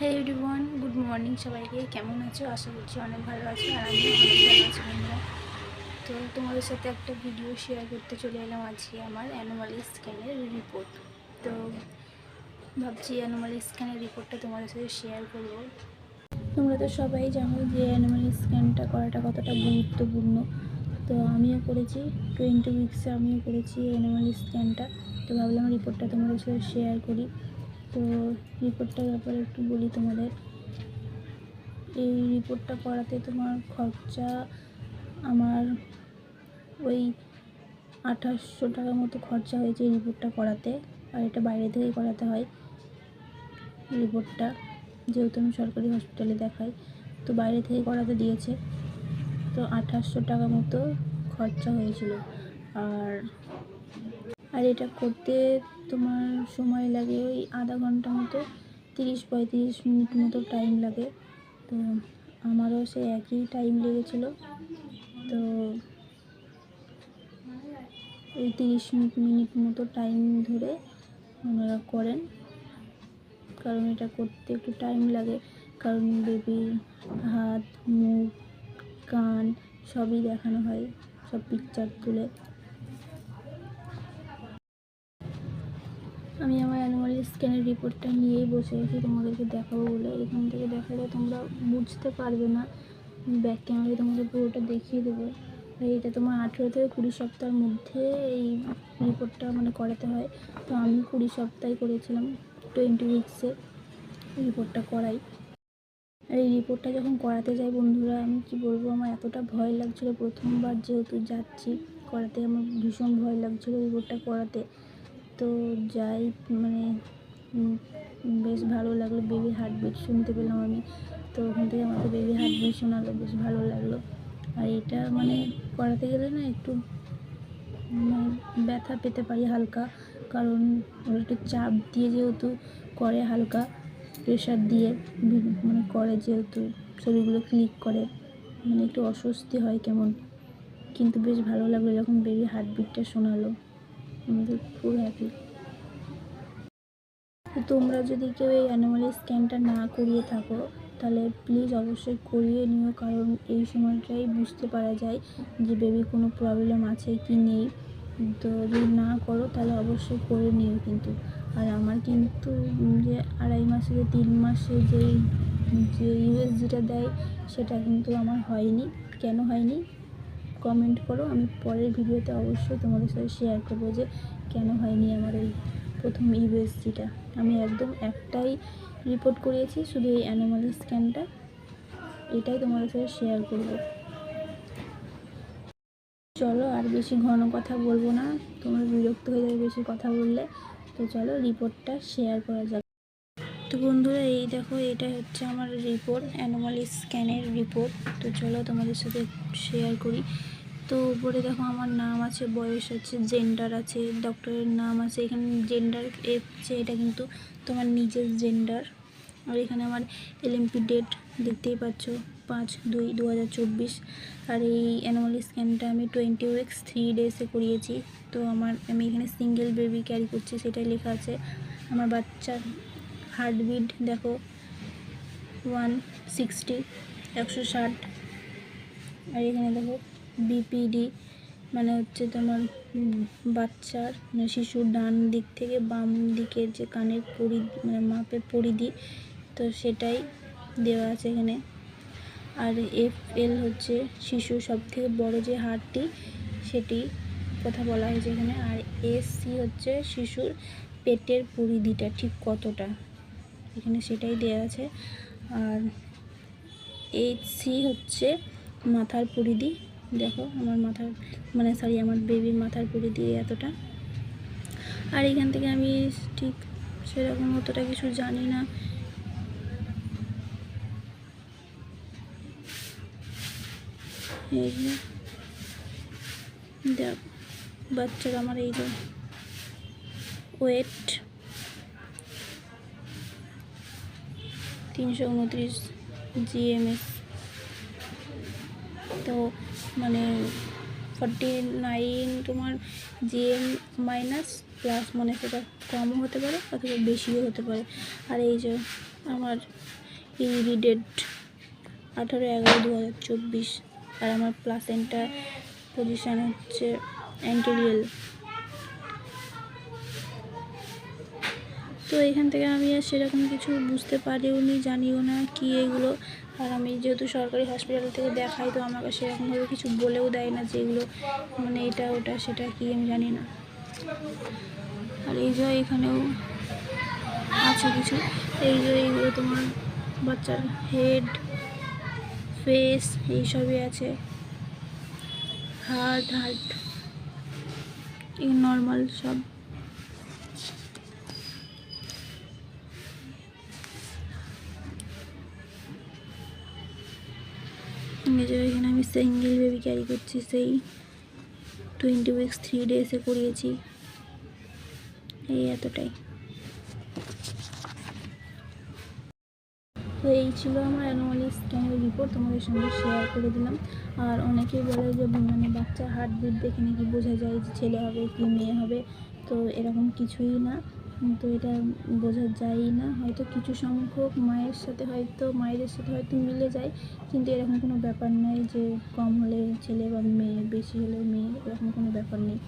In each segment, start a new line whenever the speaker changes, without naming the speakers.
হ্যাঁ everyone good morning সবাইকে। কেমন আছো? আশা করছি অনেক ভালো আছো আর আমিও অনেক ভালো আছি বন্ধুরা। তো তোমাদের সাথে একটা ভিডিও শেয়ার করতে চলে এলাম আজকে আমার অ্যানোমাল স্ক্যানের রিপোর্ট তো ভাবছি অ্যানোমাল স্ক্যানের রিপোর্টটা তোমাদের সাথে শেয়ার করব। তোমরা তো সবাই জানো যে অ্যানিমাল স্ক্যানটা করাটা কতটা গুরুত্বপূর্ণ। তো আমিও করেছি টোয়েন্টি উইক্সে আমিও করেছি অ্যানিমাল স্ক্যানটা তো ভাবলাম রিপোর্টটা তোমাদের সাথে শেয়ার করি। তো রিপোর্টটার ব্যাপারে একটু বলি তোমাদের। এই রিপোর্টটা করাতে তোমার খরচা আমার ওই আঠাশশো টাকার মতো খরচা হয়েছে এই রিপোর্টটা করাতে আর এটা বাইরে থেকেই করাতে হয় রিপোর্টটা যেহেতু আমি সরকারি হসপিটালে দেখাই। তো বাইরে থেকে করাতে দিয়েছে। তো আঠাশশো টাকা মতো খরচা হয়েছিল। আর আর এটা করতে তোমার সময় লাগে ওই আধা ঘণ্টা মতো, তিরিশ পঁয়ত্রিশ মিনিট মতো টাইম লাগে। তো আমারও সে একই টাইম লেগেছিলো। তো ওই তিরিশ মিনিট মিনিট মতো টাইম ধরে ওনারা করেন। কারণ এটা করতে একটু টাইম লাগে। কারণ বেবির হাত, মুখ, কান সবই দেখানো হয়, সব পিকচার তুলে। আমি আমার অ্যানুয়াল স্ক্যানের রিপোর্টটা নিয়েই বসে আছি, তোমাদেরকে দেখাবো বলে। এখান থেকে দেখালে তোমরা বুঝতে পারবে না। ব্যাক ক্যামেরায় তোমাদের পুরোটা দেখিয়ে দেবো। এটা তোমার আঠেরো থেকে কুড়ি সপ্তাহের মধ্যে এই রিপোর্টটা মানে করাতে হয়। তো আমি কুড়ি সপ্তাহে করেছিলাম টোয়েন্টি উইক্সে রিপোর্টটা করাই। আর এই রিপোর্টটা যখন করাতে যাই বন্ধুরা, আমি কি বলব, আমার এতটা ভয় লাগছিল প্রথমবার যেহেতু যাচ্ছি। করাতে আমার ভীষণ ভয় লাগছিল রিপোর্টটা করাতে। তো যাই মানে বেশ ভালো লাগল বেবি হার্টবিট শুনতে পেলাম আমি। তো ওখান থেকে আমাকে বেবি হার্টবিট শোনালো, বেশ ভালো লাগল। আর এটা মানে করাতে গেলে না একটু মানে ব্যথা পেতে পারি হালকা, কারণ ওরা একটু চাপ দিয়ে যেহেতু করে হালকা প্রেশার দিয়ে মানে করে যেহেতু ছবিগুলো ক্লিক করে মানে একটু অস্বস্তি হয় কেমন। কিন্তু বেশ ভালো লাগল যখন বেবি হার্টবিটটা শোনালো। আমাদের খুব হ্যাপি তোমরা যদি কেউ এই অ্যানিমাল স্ক্যানটা না করিয়ে থাকো, তাহলে প্লিজ অবশ্যই করিয়ে নিও, কারণ এই সময়টাই বুঝতে পারা যায় যে বেবি কোনো প্রবলেম আছে কি নেই। তো যদি না করো, তাহলে অবশ্যই করে নিও কিন্তু। আর আমার কিন্তু যে আড়াই মাসে যে তিন মাসে যেই, যে ইউএসজিটা দেয়, সেটা কিন্তু আমার হয়নি। কেন হয়নি? কমেন্ট করো। আমি পরের ভিডিওতে অবশ্যই তোমাদের সাথে শেয়ার করব যে কেন হয়নি আমার এই প্রথম ইউএসজিটা আমি একদম একটাই রিপোর্ট করিয়েছি, শুধু এই অ্যানোমাল স্ক্যানটা এটাই তোমাদের সাথে শেয়ার করব। চলো আর বেশি ঘন কথা বলব না। তোমরা বিরক্ত হয়ে যাবে বেশি কথা বললে। তো চলো রিপোর্টটা শেয়ার করা যাক। তো বন্ধুরা, এই দেখো, এটা হচ্ছে আমার রিপোর্ট অ্যানোমাল স্ক্যানের রিপোর্ট তো চলো তোমাদের সাথে শেয়ার করি। তো উপরে দেখো, আমার নাম আছে, বয়স আছে জেন্ডার আছে ডক্টরের নাম আছে। এখানে জেন্ডার এসছে এটা কিন্তু তোমার নিজের জেন্ডার আর এখানে আমার এলএমপি ডেট দেখতেই পাচ্ছ, পাঁচ দুই দু আর এই অ্যানুয়াল স্ক্যানটা আমি টোয়েন্টি উইক্স থ্রি ডেসে করিয়েছি। তো আমার, আমি এখানে সিঙ্গেল বেবি ক্যারি করছি, সেটাই লেখা আছে। আমার বাচ্চার হার্টবিট, দেখো ওয়ান সিক্সটি একশো ষাট। আর এখানে দেখো বিপিডি মানে হচ্ছে তোমার বাচ্চার মানে শিশুর ডান দিক থেকে বাম দিকের যে কানের পরিধি মানে মাপের পরিধি, তো সেটাই দেওয়া আছে এখানে। আর এফ এল হচ্ছে শিশু সব থেকে বড় যে হাড়টি, সেটি কথা বলা হয়েছে এখানে। আর এস সি হচ্ছে শিশুর পেটের পরিধিটা ঠিক কতটা? এখানে সেটাই দেওয়া আছে। আর এইচ সি হচ্ছে মাথার পরিধি। দেখো আমার মাথার মানে সরি আমার বেবির মাথার পরিধি এতটা। আর এখান থেকে আমি ঠিক সেরকম অতটা কিছু জানি না। এই দেখ, বাচ্চার আমার এই যে ওয়েট তিনশো উনত্রিশ জিএমএস। তো মানে ফর্টি নাইন তোমার জিএম মাইনাস প্লাস মানে সেটা কমও হতে পারে অথবা বেশিও হতে পারে। আর এই যে আমার ইউরি ডেট আঠারো এগারো দু হাজার চব্বিশ আর আমার প্লাসেন্টা পজিশান হচ্ছে অ্যান্টেরিয়াল। তো এখান থেকে আমি আর সেরকম কিছু বুঝতে পারিও নি, জানিও না কি এগুলো। আর আমি যেহেতু সরকারি হসপিটাল থেকে দেখাই, তো আমাকে সেরকমভাবে কিছু বলেও দেয় না যে এগুলো মানে এটা, ওটা, সেটা কি আমি জানি না। আর এই যে এখানেও আছে কিছু। এই যে এইগুলো তোমার বাচ্চার হেড ফেস এইসবই আছে। হার্ট হার্ট এই নর্মাল সব। সিঙ্গেল বেবি ক্যারি করছি, সেই টোয়েন্টি উইক্স থ্রি ডেসে করিয়েছি। এই এতটাই। তো এই ছিল আমার অ্যানুয়ালি স্ক্যানের রিপোর্ট তোমাদের সঙ্গে শেয়ার করে দিলাম। আর অনেকেই বলে যে মানে বাচ্চার হার্টবিট দেখে নাকি বোঝা যায় যে ছেলে হবে কি মেয়ে হবে। তো এরকম কিছুই না। উম, তো এটা বোঝা যায়ই না। হয়তো কিছু সংখ্যক মায়ের সাথে হয়তো মায়েদের সাথে হয়তো মিলে যায় কিন্তু এরকম কোনো ব্যাপার নাই যে কম হলে ছেলে বা মেয়ে বেশি হলে মেয়ে এরকম কোনো ব্যাপার নেই।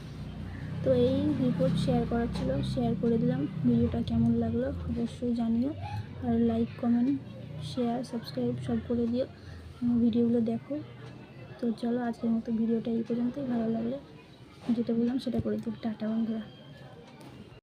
তো এই রিপোর্ট শেয়ার করার ছিল শেয়ার করে দিলাম। ভিডিওটা কেমন লাগল অবশ্যই জানিও। আর লাইক কমেন্ট শেয়ার সাবস্ক্রাইব সব করে দিও। ভিডিওগুলো দেখো। তো চলো আজকের মতো ভিডিওটা এই পর্যন্তই। ভালো লাগলে যেটা বললাম সেটা করে দিও। টাটা বন্ধুরা।